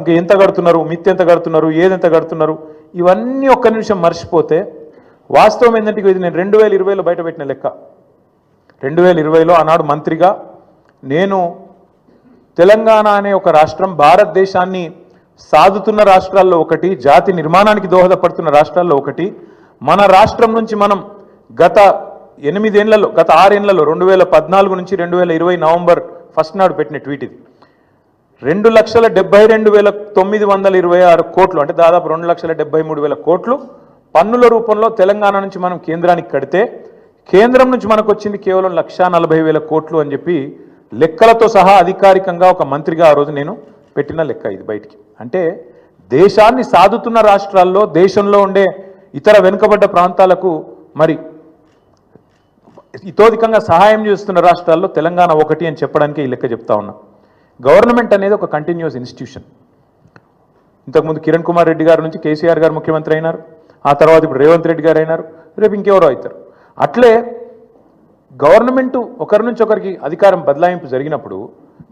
ఇంకా ఎంత కడుతున్నారు మిత్ ఎంత కడుతున్నారు ఏదెంత కడుతున్నారు ఇవన్నీ ఒక్క నిమిషం మర్చిపోతే వాస్తవం ఏంటంటే ఇది నేను రెండు వేల ఇరవైలో బయట పెట్టిన లెక్క. రెండు వేల ఇరవైలో ఆనాడు మంత్రిగా నేను తెలంగాణ అనే ఒక రాష్ట్రం భారతదేశాన్ని సాదుతున్న రాష్ట్రాల్లో ఒకటి జాతి నిర్మాణానికి దోహదపడుతున్న రాష్ట్రాల్లో ఒకటి. మన రాష్ట్రం నుంచి మనం గత ఎనిమిదేళ్ళలో గత ఆరేళ్ళలో రెండు వేల పద్నాలుగు నుంచి రెండు వేల ఇరవై నవంబర్ ఫస్ట్ నాడు పెట్టిన ట్వీట్ ఇది. రెండు లక్షల డెబ్బై రెండు వేల తొమ్మిది వందల ఇరవై ఆరు కోట్లు అంటే దాదాపు రెండు లక్షల డెబ్బై మూడు వేల కోట్లు పన్నుల రూపంలో తెలంగాణ నుంచి మనం కేంద్రానికి కడితే కేంద్రం నుంచి మనకు వచ్చింది కేవలం లక్షా నలభై వేల కోట్లు అని చెప్పి లెక్కలతో సహా అధికారికంగా ఒక మంత్రిగా ఆ రోజు నేను పెట్టిన లెక్క ఇది బయటికి. అంటే దేశాన్ని సాదుతున్న రాష్ట్రాల్లో దేశంలో ఉండే ఇతర వెనుకబడ్డ ప్రాంతాలకు మరి ఇతోధికంగా సహాయం చేస్తున్న రాష్ట్రాల్లో తెలంగాణ ఒకటి అని చెప్పడానికి ఈ లెక్క చెప్తా ఉన్నా. గవర్నమెంట్ అనేది ఒక కంటిన్యూస్ ఇన్స్టిట్యూషన్. ఇంతకుముందు కిరణ్ కుమార్ రెడ్డి గారి నుంచి కేసీఆర్ గారు ముఖ్యమంత్రి అయినారు. ఆ తర్వాత ఇప్పుడు రేవంత్ రెడ్డి గారు అయినారు. రేపు ఇంకెవరో అవుతారు. అట్లే గవర్నమెంట్ ఒకరి నుంచి ఒకరికి అధికారం బదలాయింపు జరిగినప్పుడు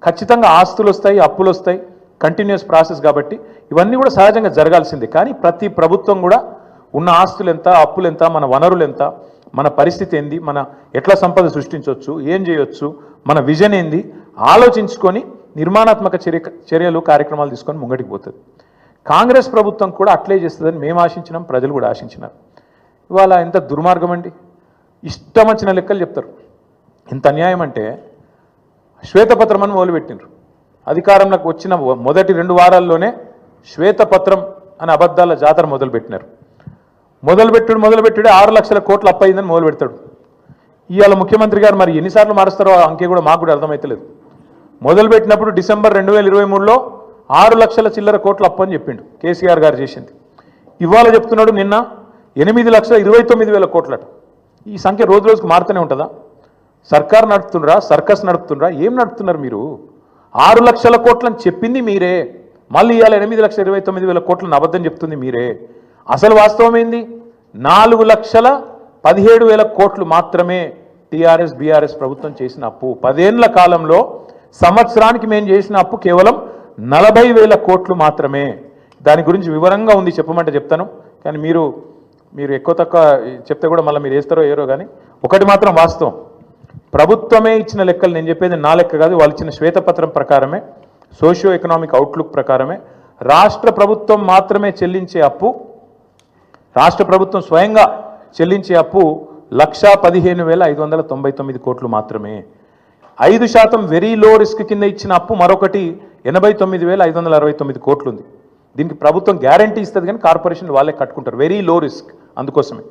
ఖచ్చితంగా ఆస్తులు వస్తాయి అప్పులు వస్తాయి కంటిన్యూస్ ప్రాసెస్ కాబట్టి ఇవన్నీ కూడా సహజంగా జరగాల్సిందే. కానీ ప్రతి ప్రభుత్వం కూడా ఉన్న ఆస్తులు ఎంత అప్పులు ఎంత మన వనరులు ఎంత మన పరిస్థితి ఏంది మన ఎట్లా సంపద సృష్టించవచ్చు ఏం చేయొచ్చు మన విజన్ ఏంది ఆలోచించుకొని నిర్మాణాత్మక చర్య చర్యలు కార్యక్రమాలు తీసుకొని ముంగటికి పోతుంది. కాంగ్రెస్ ప్రభుత్వం కూడా అట్లే చేస్తుందని మేము ఆశించినాం ప్రజలు కూడా ఆశించినారు. ఇవాళ ఎంత దుర్మార్గం అండి. ఇష్టం వచ్చిన లెక్కలు చెప్తారు. ఇంత అన్యాయం అంటే శ్వేతపత్రం అని మొదలుపెట్టినారు అధికారంలోకి వచ్చిన మొదటి రెండు వారాల్లోనే శ్వేతపత్రం అనే అబద్ధాల జాతర మొదలుపెట్టినారు మొదలుపెట్టుడు మొదలుపెట్టుడే ఆరు లక్షల కోట్లు అప్పయిందని మొదలు పెడతాడు. ఇవాళ ముఖ్యమంత్రి గారు మరి ఎన్నిసార్లు మారుస్తారో అంకే అంకె కూడా మాకు కూడా అర్థమైతలేదు. మొదలుపెట్టినప్పుడు డిసెంబర్ రెండు వేల ఇరవై మూడులో ఆరు లక్షల చిల్లర కోట్ల అప్పు అని చెప్పిండు కేసీఆర్ గారు చేసింది. ఇవాళ చెప్తున్నాడు నిన్న ఎనిమిది లక్షల ఇరవై తొమ్మిది వేల కోట్లట. ఈ సంఖ్య రోజు రోజుకు మారుతూనే ఉంటుందా? సర్కార్ నడుపుతుండ్రా సర్కస్ నడుపుతుండ్రా ఏం నడుపుతున్నారు మీరు? ఆరు లక్షల కోట్లని చెప్పింది మీరే. మళ్ళీ ఇవాళ ఎనిమిది లక్షల ఇరవై తొమ్మిది వేల కోట్లను అబద్ధం చెప్తుంది మీరే. అసలు వాస్తవం ఏంది? నాలుగు లక్షల పదిహేడు వేల కోట్లు మాత్రమే టీఆర్ఎస్ బీఆర్ఎస్ ప్రభుత్వం చేసిన అప్పు. పదేళ్ళ కాలంలో సంవత్సరానికి మేము చేసిన అప్పు కేవలం నలభై వేల కోట్లు మాత్రమే. దాని గురించి వివరంగా ఉంది చెప్పమంటే చెప్తాను. కానీ మీరు మీరు ఎక్కువ తక్కువ చెప్తే కూడా మళ్ళీ మీరు వేస్తారో ఏరో కానీ ఒకటి మాత్రం వాస్తవం. ప్రభుత్వమే ఇచ్చిన లెక్కలు నేను చెప్పేది నా లెక్క కాదు వాళ్ళు ఇచ్చిన శ్వేతపత్రం ప్రకారమే సోషియో ఎకనామిక్ అవుట్లుక్ ప్రకారమే రాష్ట్ర ప్రభుత్వం మాత్రమే చెల్లించే అప్పు రాష్ట్ర ప్రభుత్వం స్వయంగా చెల్లించే అప్పు లక్షా పదిహేను వేల ఐదు వందల తొంభై తొమ్మిది కోట్లు మాత్రమే. ఐదు శాతం వెరీ లో రిస్క్ కింద ఇచ్చిన అప్పు మరొకటి ఎనభై తొమ్మిది వేల ఐదు వందల అరవై తొమ్మిది కోట్లు ఉంది దీనికి ప్రభుత్వం గ్యారంటీ ఇస్తుంది కానీ కార్పొరేషన్ వాళ్ళే కట్టుకుంటారు. వెరీ లో రిస్క్ అందుకోసమే.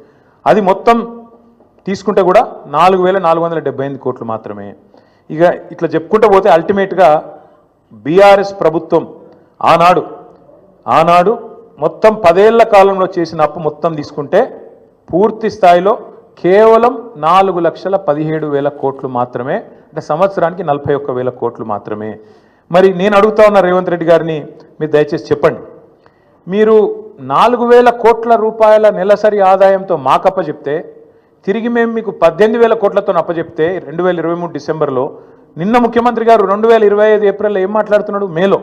అది మొత్తం తీసుకుంటే కూడా నాలుగు వేల నాలుగు వందల డెబ్బై ఎనిమిది కోట్లు మాత్రమే. ఇక ఇట్లా చెప్పుకుంటూ పోతే అల్టిమేట్గా బీఆర్ఎస్ ప్రభుత్వం ఆనాడు ఆనాడు మొత్తం పదేళ్ళ కాలంలో చేసిన అప్పు మొత్తం తీసుకుంటే పూర్తి స్థాయిలో కేవలం నాలుగు లక్షల పదిహేడు వేల కోట్లు మాత్రమే అంటే సంవత్సరానికి నలభై ఒక్క వేల కోట్లు మాత్రమే. మరి నేను అడుగుతా ఉన్న రేవంత్ రెడ్డి గారిని మీరు దయచేసి చెప్పండి. మీరు నాలుగు వేల కోట్ల రూపాయల నెలసరి ఆదాయంతో మాకప్ప చెప్తే తిరిగి మేము మీకు పద్దెనిమిది వేల కోట్లతో అప్పచెప్తే రెండు వేల ఇరవై మూడు డిసెంబర్లో నిన్న ముఖ్యమంత్రి గారు రెండు వేల ఇరవై ఐదు ఏప్రిల్లో ఏం మాట్లాడుతున్నాడు? మేలో.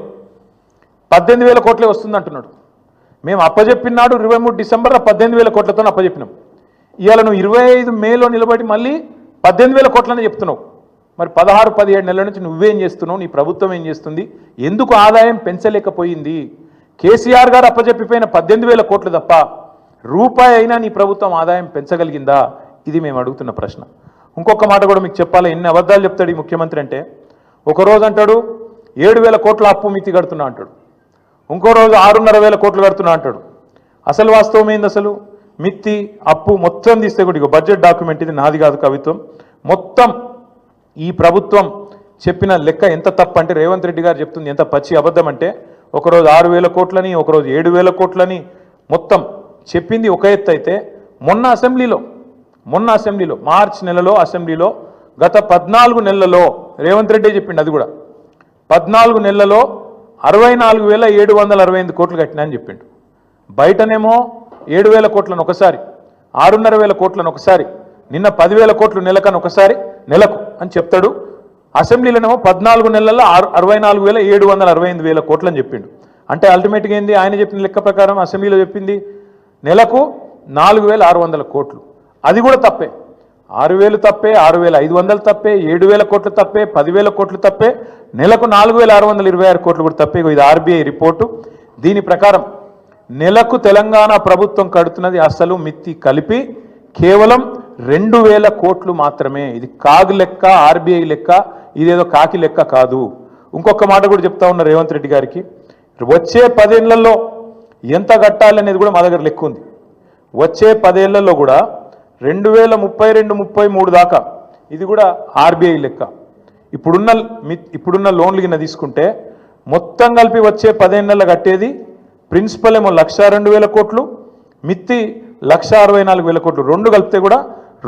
పద్దెనిమిది వేల కోట్లే వస్తుంది అంటున్నాడు మేము అప్పచెప్పినాడు ఇరవై మూడు డిసెంబర్లో పద్దెనిమిది వేల కోట్లతో అప్పచెప్పినాం. ఇవాళ నువ్వు ఇరవై ఐదు మేలో నిలబడి మళ్ళీ పద్దెనిమిది వేల కోట్లని చెప్తున్నావు. మరి పదహారు పదిహేడు నెలల నుంచి నువ్వేం చేస్తున్నావు? నీ ప్రభుత్వం ఏం చేస్తుంది? ఎందుకు ఆదాయం పెంచలేకపోయింది? కేసీఆర్ గారు అప్పచెప్పిపోయిన పద్దెనిమిది వేల కోట్లు తప్ప రూపాయి అయినా నీ ప్రభుత్వం ఆదాయం పెంచగలిగిందా? ఇది మేము అడుగుతున్న ప్రశ్న. ఇంకొక మాట కూడా మీకు చెప్పాలి? ఎన్ని అబద్ధాలు చెప్తాడు ఈ ముఖ్యమంత్రి అంటే ఒక రోజు అంటాడు ఏడు వేల కోట్ల అప్పు మితి కడుతున్నా అంటాడు. ఇంకో రోజు ఆరున్నర వేల కోట్లు కడుతున్నా అంటాడు. అసలు వాస్తవం ఏంది అసలు? మిత్తి అప్పు మొత్తం తీస్తే కూడా బడ్జెట్ డాక్యుమెంట్ ఇది నాది కాదు కవిత్వం. మొత్తం ఈ ప్రభుత్వం చెప్పిన లెక్క ఎంత తప్పు అంటే రేవంత్ రెడ్డి గారు చెప్తుంది ఎంత పచ్చి అబద్ధం అంటే ఒకరోజు ఆరు వేల కోట్లని ఒకరోజు ఏడు వేల కోట్లని మొత్తం చెప్పింది ఒక ఎత్తు అయితే మొన్న అసెంబ్లీలో మొన్న అసెంబ్లీలో మార్చి నెలలో అసెంబ్లీలో గత పద్నాలుగు నెలలలో రేవంత్ రెడ్డి చెప్పిండు అది కూడా. పద్నాలుగు నెలలలో అరవై నాలుగు వేల ఏడు వందల అరవై ఎనిమిది కోట్లు కట్టినా అని చెప్పిండు. బయటనేమో ఏడు వేల కోట్లను ఒకసారి ఆరున్నర వేల కోట్లను ఒకసారి నిన్న పదివేల కోట్లు నెలకని ఒకసారి నెలకు అని చెప్తాడు. అసెంబ్లీలోనేమో పద్నాలుగు నెలల్లో ఆరు అరవై నాలుగు వేల ఏడు వందల అరవై ఎనిమిది వేల కోట్లు అని చెప్పిండు. అంటే అల్టిమేట్గా ఏంది? ఆయన చెప్పిన లెక్క ప్రకారం అసెంబ్లీలో చెప్పింది నెలకు నాలుగు వేల ఆరు వందల కోట్లు. అది కూడా తప్పే. ఆరు వేలు తప్పే ఆరు వేల ఐదు వందలు తప్పే ఏడు వేల కోట్లు తప్పే పదివేల కోట్లు తప్పే నెలకు నాలుగు వేల ఆరు వందల ఇరవై ఆరు కోట్లు కూడా తప్పే. ఇది ఆర్బీఐ రిపోర్టు. దీని ప్రకారం నెలకు తెలంగాణ ప్రభుత్వం కడుతున్నది అసలు మిత్తి కలిపి కేవలం రెండు వేల కోట్లు మాత్రమే. ఇది కాగు లెక్క ఆర్బీఐ లెక్క ఇదేదో కాకి లెక్క కాదు. ఇంకొక మాట కూడా చెప్తా ఉన్నా రేవంత్ రెడ్డి గారికి. వచ్చే పదేళ్ళలో ఎంత కట్టాలి అనేది కూడా మా దగ్గర లెక్క ఉంది. వచ్చే పదేళ్ళలో కూడా రెండు వేల ముప్పై రెండు ముప్పై మూడు దాకా ఇది కూడా ఆర్బీఐ లెక్క. ఇప్పుడున్న ఇప్పుడున్న లోన్లు కింద తీసుకుంటే మొత్తం కలిపి వచ్చే పదేళ్ళ కట్టేది ప్రిన్సిపల్ ఏమో లక్ష రెండు వేల కోట్లు మిత్తి లక్ష అరవై నాలుగు వేల కోట్లు రెండు కలిపితే కూడా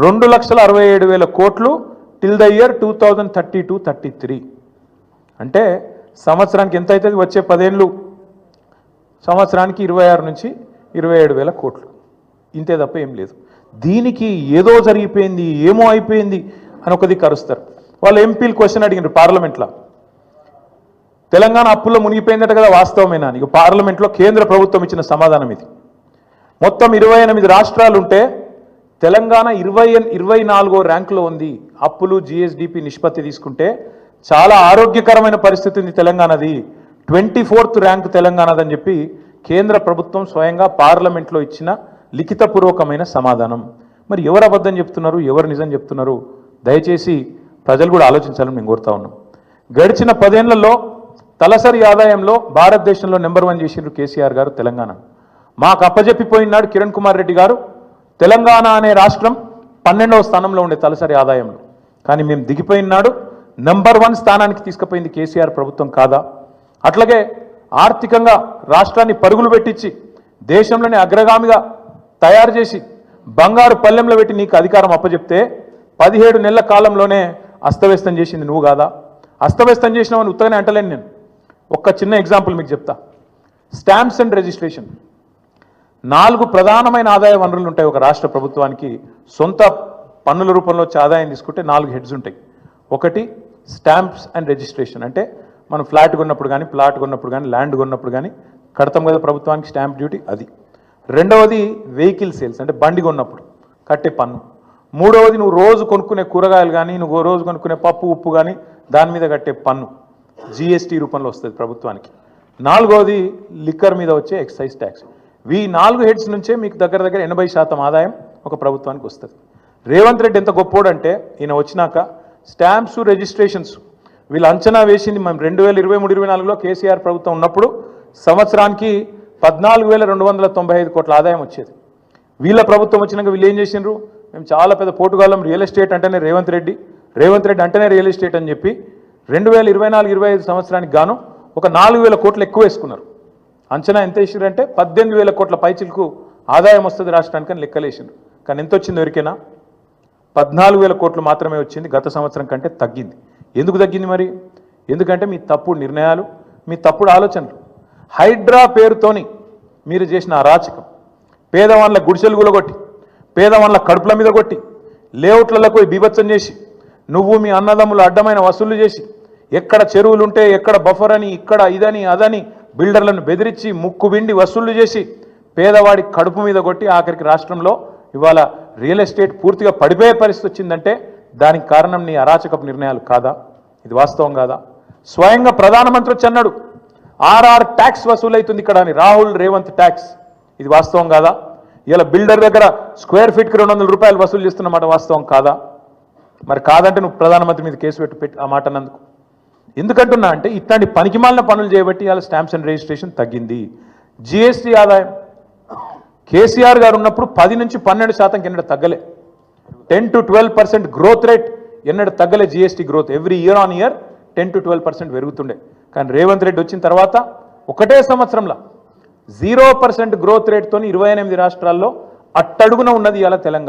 రెండు లక్షల అరవై ఏడు వేల కోట్లు till the year two thousand thirty two thirty three అంటే సంవత్సరానికి ఎంత అవుతుంది? వచ్చే పదేళ్ళు. సంవత్సరానికి ఇరవై ఆరు నుంచి ఇరవై ఏడు వేల కోట్లు. ఇంతే తప్ప ఏం లేదు. దీనికి ఏదో జరిగిపోయింది ఏమో అయిపోయింది అని ఒకది కరుస్తారు వాళ్ళు ఎంపీలు క్వశ్చన్ అడిగినారు పార్లమెంట్లో. తెలంగాణ అప్పుల్లో మునిగిపోయిందట కదా వాస్తవమేనా? ఇక పార్లమెంట్లో కేంద్ర ప్రభుత్వం ఇచ్చిన సమాధానం ఇది. మొత్తం ఇరవై ఎనిమిది రాష్ట్రాలు ఉంటే తెలంగాణ ఇరవై ఇరవై నాలుగో ర్యాంకులో ఉంది. అప్పులు జిఎస్డిపి నిష్పత్తి తీసుకుంటే చాలా ఆరోగ్యకరమైన పరిస్థితి ఉంది తెలంగాణది. ట్వంటీ ఫోర్త్ ర్యాంక్ తెలంగాణదని చెప్పి కేంద్ర ప్రభుత్వం స్వయంగా పార్లమెంట్లో ఇచ్చిన లిఖితపూర్వకమైన సమాధానం. మరి ఎవరు అబద్ధం చెప్తున్నారు? ఎవరు నిజం చెప్తున్నారు? దయచేసి ప్రజలు కూడా ఆలోచించాలని మేము కోరుతా ఉన్నాం. గడిచిన పదేళ్ళలో తలసరి ఆదాయంలో భారతదేశంలో నెంబర్ వన్ చేసిండ్రు కేసీఆర్ గారు తెలంగాణ. మాకు అప్పజెప్పిపోయినాడు కిరణ్ కుమార్ రెడ్డి గారు తెలంగాణ అనే రాష్ట్రం పన్నెండవ స్థానంలో ఉండే తలసరి ఆదాయంలో. కానీ మేము దిగిపోయినాడు నెంబర్ వన్ స్థానానికి తీసుకుపోయింది కేసీఆర్ ప్రభుత్వం కాదా? అట్లాగే ఆర్థికంగా రాష్ట్రాన్ని పరుగులు పెట్టించి దేశంలోనే అగ్రగామిగా తయారు చేసి బంగారు పల్లెంలో పెట్టి నీకు అధికారం అప్పజెప్తే పదిహేడు నెలల కాలంలోనే అస్తవ్యస్తం చేసింది నువ్వు కాదా? అస్తవ్యస్తం చేసినావని ఉత్తగానే అంటలేను నేను. ఒక్క చిన్న ఎగ్జాంపుల్ మీకు చెప్తా. స్టాంప్స్ అండ్ రిజిస్ట్రేషన్ నాలుగు ప్రధానమైన ఆదాయ వనరులు ఉంటాయి ఒక రాష్ట్ర ప్రభుత్వానికి. సొంత పన్నుల రూపంలో వచ్చే ఆదాయం తీసుకుంటే నాలుగు హెడ్స్ ఉంటాయి. ఒకటి స్టాంప్స్ అండ్ రిజిస్ట్రేషన్ అంటే మనం ఫ్లాట్ కొన్నప్పుడు కానీ ప్లాట్ కొన్నప్పుడు కానీ ల్యాండ్ కొన్నప్పుడు కానీ కడతాం కదా ప్రభుత్వానికి స్టాంప్ డ్యూటీ అది. రెండవది వెహికల్ సేల్స్ అంటే బండి కొన్నప్పుడు కట్టే పన్ను. మూడవది నువ్వు రోజు కొనుక్కునే కూరగాయలు కానీ నువ్వు రోజు కొనుక్కునే పప్పు ఉప్పు కానీ దాని మీద కట్టే పన్ను. జిఎస్టీ రూపంలో వస్తుంది ప్రభుత్వానికి. నాలుగవది లిక్కర్ మీద వచ్చే ఎక్సైజ్ ట్యాక్స్. ఈ నాలుగు హెడ్స్ నుంచే మీకు దగ్గర దగ్గర ఎనభై శాతం ఆదాయం ఒక ప్రభుత్వానికి వస్తుంది. రేవంత్ రెడ్డి ఎంత గొప్పోడంటే ఈయన వచ్చినాక స్టాంప్స్ రిజిస్ట్రేషన్స్ వీళ్ళు అంచనా వేసింది మేము రెండు వేల ఇరవై మూడు ఇరవై నాలుగులో కేసీఆర్ ప్రభుత్వం ఉన్నప్పుడు సంవత్సరానికి పద్నాలుగు వేల రెండు వందల తొంభై ఐదు కోట్ల ఆదాయం వచ్చేది. వీళ్ళ ప్రభుత్వం వచ్చినాక వీళ్ళు ఏం చేసిండ్రు? మేము చాలా పెద్ద పోటుగాలం రియల్ ఎస్టేట్ అంటేనే రేవంత్ రెడ్డి రేవంత్ రెడ్డి అంటేనే రియల్ ఎస్టేట్ అని చెప్పి రెండు వేల ఇరవై నాలుగు ఇరవై ఐదు సంవత్సరానికి గాను ఒక నాలుగు వేల కోట్లు ఎక్కువ వేసుకున్నారు. అంచనా ఎంత వేసిండ్రంటే పద్దెనిమిది వేల కోట్ల పైచిలకు ఆదాయం వస్తుంది రాష్ట్రానికి అని లెక్కలేసిండ్రు కానీ ఎంత వచ్చింది ఎవరికైనా? పద్నాలుగు వేల కోట్లు మాత్రమే వచ్చింది గత సంవత్సరం కంటే తగ్గింది. ఎందుకు తగ్గింది మరి? ఎందుకంటే మీ తప్పుడు నిర్ణయాలు మీ తప్పుడు ఆలోచనలు. హైడ్రా పేరుతోని మీరు చేసిన అరాచకం. పేదవాళ్ళ గుడిసెలు గులగొట్టి పేదవాళ్ళ కడుపుల మీద కొట్టి లేఅవుట్లలో పోయి బీభత్సం చేసి నువ్వు మీ అన్నదమ్ములు అడ్డమైన వసూళ్ళు చేసి ఎక్కడ చెరువులుంటే ఎక్కడ బఫర్ అని ఇక్కడ ఇదని అదని బిల్డర్లను బెదిరించి ముక్కు బిండి వసూళ్ళు చేసి పేదవాడి కడుపు మీద కొట్టి ఆఖరికి రాష్ట్రంలో ఇవాళ రియల్ ఎస్టేట్ పూర్తిగా పడిపోయే పరిస్థితి వచ్చిందంటే దానికి కారణం నీ అరాచకపు నిర్ణయాలు కాదా? ఇది వాస్తవం కాదా? స్వయంగా ప్రధానమంత్రి వచ్చి అన్నాడు ఆర్ఆర్ ట్యాక్స్ వసూలైతుంది ఇక్కడ అని. రాహుల్ రేవంత్ ట్యాక్స్. ఇది వాస్తవం కాదా? ఇలా బిల్డర్ దగ్గర స్క్వేర్ ఫీట్కి రెండు వందల రూపాయలు వసూలు చేస్తున్నమాట వాస్తవం కాదా? మరి కాదంటే నువ్వు ప్రధానమంత్రి మీద కేసు పెట్టి పెట్టి ఆ మాట అన్నందుకు. ఎందుకంటున్నా అంటే ఇట్లాంటి పనికిమాలిన పనులు చేయబట్టి ఇవాళ స్టాంప్స్ అండ్ రిజిస్ట్రేషన్ తగ్గింది. జిఎస్టీ ఆదాయం. కేసీఆర్ గారు ఉన్నప్పుడు పది నుంచి పన్నెండు శాతం కింద తగ్గలే. Ten to twelve percent growth rate ఎన్నడ తగ్గలే GST growth every year on year ten to twelve percent పెరుగుతుండే. కానీ రేవంత్ రెడ్డి వచ్చిన తర్వాత ఒకటే సంవత్సరంలో జీరో పర్సెంట్ గ్రోత్ రేట్తో ఇరవై ఎనిమిది రాష్ట్రాల్లో అట్టడుగున ఉన్నది ఇవాళ తెలంగాణ.